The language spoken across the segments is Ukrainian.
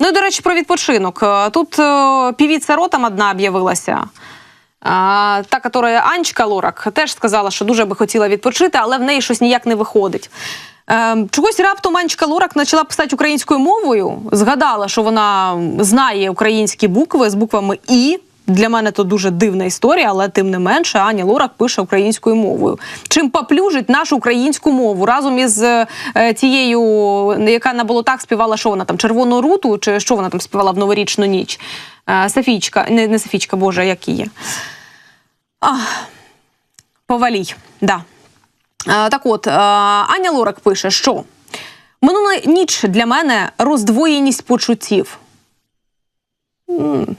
Ну і до речі, про відпочинок. Е, Тут е, півіця ротам одна об'явилася. А, та, яка Анчка Лорак, теж сказала, що дуже би хотіла відпочити, але в неї щось ніяк не виходить. Е, чогось раптом Анчка Лорак почала писати українською мовою. Згадала, що вона знає українські букви з буквами І. Для мене то дуже дивна історія, але тим не менше Аня Лорак пише українською мовою. Чим поплюжить нашу українську мову разом із е, тією, яка на болотах співала, що вона там червону руту, чи що вона там співала в новорічну ніч. Е, Софійчка, не, не Софійчка, Боже, як її. Ах, Повалій, да. Е, Так от, е, Аня Лорак пише, що минула ніч для мене роздвоєність почуттів. М,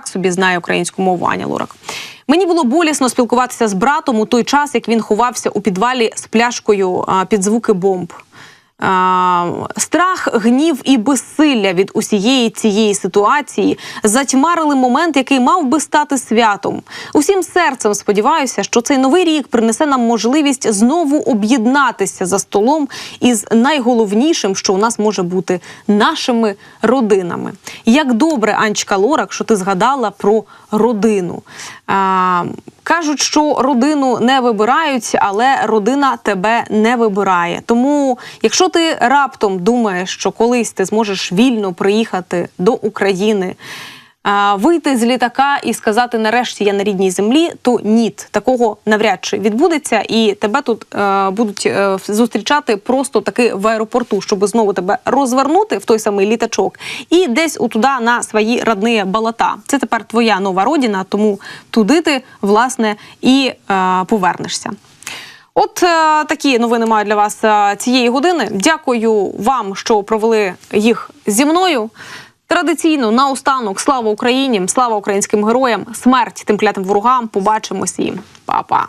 Так собі знає українську мову Аня Лорак. Мені було болісно спілкуватися з братом у той час, як він ховався у підвалі з пляшкою під звуки бомб. Страх, гнів і безсилля від усієї цієї ситуації затьмарили момент, який мав би стати святом. Усім серцем сподіваюся, що цей новий рік принесе нам можливість знову об'єднатися за столом із найголовнішим, що у нас може бути нашими родинами. Як добре, Анечка Лорак, що ти згадала про родину. А, кажуть, що родину не вибирають, але родина тебе не вибирає. Тому, якщо ти раптом думаєш, що колись ти зможеш вільно приїхати до України. Вийти з літака і сказати нарешті я на рідній землі, то ні, такого навряд чи відбудеться, і тебе тут е, будуть е, зустрічати просто таки в аеропорту, щоб знову тебе розвернути в той самий літачок, і десь отуда на свої родні балата. Це тепер твоя нова родина, тому туди ти власне і е, повернешся. От е, такі новини маю для вас е, цієї години. Дякую вам, що провели їх зі мною. Традиційно наостанок слава Україні, слава українським героям, смерть тим клятим ворогам. Побачимось і па-па.